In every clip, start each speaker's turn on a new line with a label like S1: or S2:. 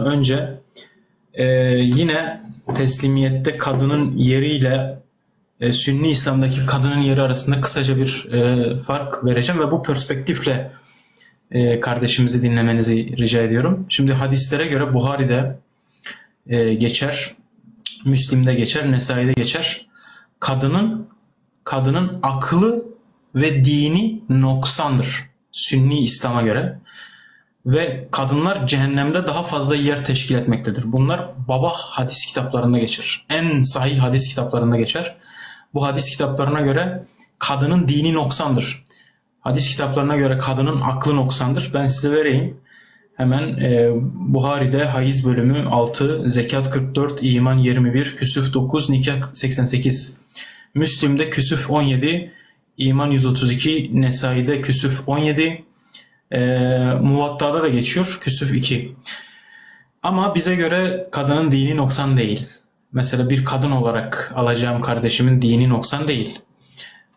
S1: başlamadan önce e, yine teslimiyette kadının yeriyle e, Sünni İslam'daki kadının yeri arasında kısaca bir e, fark vereceğim ve bu perspektifle e, kardeşimizi dinlemenizi rica ediyorum. Şimdi hadislere göre Buhari'de e, geçer, Müslim'de geçer, Nesai'de geçer. Kadının kadının aklı ve dini noksandır Sünni İslam'a göre ve kadınlar cehennemde daha fazla yer teşkil etmektedir. Bunlar baba hadis kitaplarında geçer. En sahih hadis kitaplarında geçer. Bu hadis kitaplarına göre kadının dini noksandır. Hadis kitaplarına göre kadının aklı noksandır. Ben size vereyim. Hemen e, Buhari'de Hayız bölümü 6, Zekat 44, İman 21, Küsüf 9, Nikah 88. Müslim'de Küsüf 17, İman 132, Nesai'de Küsüf 17, e, Muvatta'da da geçiyor Küsüf 2. Ama bize göre kadının dini noksan değil. Mesela bir kadın olarak alacağım kardeşimin dini noksan değil.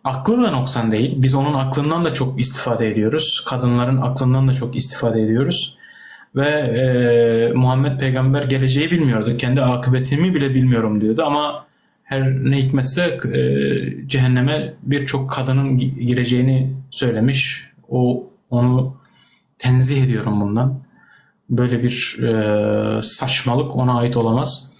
S1: Aklı da noksan değil. Biz onun aklından da çok istifade ediyoruz. Kadınların aklından da çok istifade ediyoruz. Ve e, Muhammed peygamber geleceği bilmiyordu. Kendi akıbetimi bile bilmiyorum diyordu. Ama her ne hikmetse e, cehenneme birçok kadının gi- gireceğini söylemiş. O onu tenzih ediyorum bundan. Böyle bir e, saçmalık ona ait olamaz.